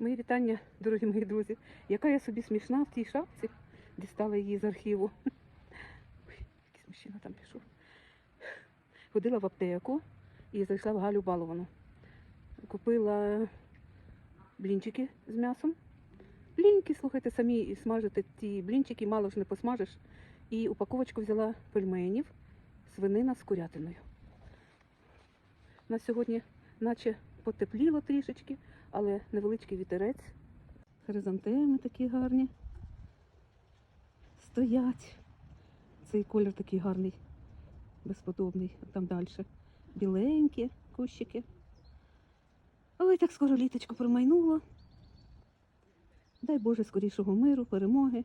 Мої вітання, дорогі мої друзі. Яка я собі смішна в тій шапці. Дістала її з архіву. Ой, якийсь мужчина там пішов. Ходила в аптеку і зайшла в Галю Баловану. Купила блінчики з м'ясом. Бліньки, слухайте, самі смажити ті блінчики, мало ж не посмажеш. І упаковочку взяла пельменів, свинина з курятиною. На сьогодні, наче потепліло трішечки, але невеличкий вітерець. Хризантеми такі гарні. Стоять. Цей колір такий гарний, безподобний. Там далі. Біленькі кущики. Ой, так скоро літочко промайнуло. Дай Боже скорішого миру, перемоги,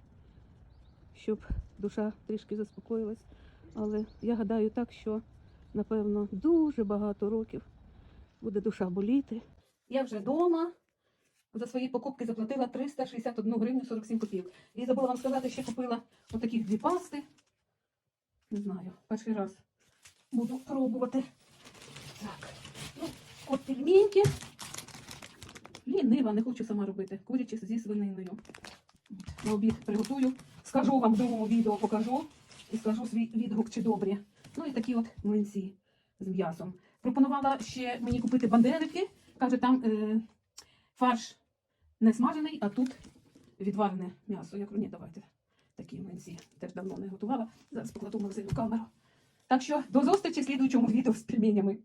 щоб душа трішки заспокоїлась. Але я гадаю так, що напевно дуже багато років буде душа боліти. Я вже вдома. За свої покупки заплатила 361 гривню 47 копійок. І забула вам сказати, ще купила отаких дві пасти. Не знаю, перший раз буду пробувати. Так, ну, от пельменьки. Лінива, не хочу сама робити. Курячі зі свининою. На обід приготую. Скажу вам в другому відео, покажу. І скажу свій відгук, чи добрі. Ну і такі от млинці з м'ясом. Пропонувала ще мені купити бандерики. Каже, там е, фарш не смажений, а тут відварене м'ясо. Я кажу, ні, давайте такі млинці. Теж давно не готувала. Зараз покладу магазину камеру. Так що до зустрічі в слідуючому відео з пельменями.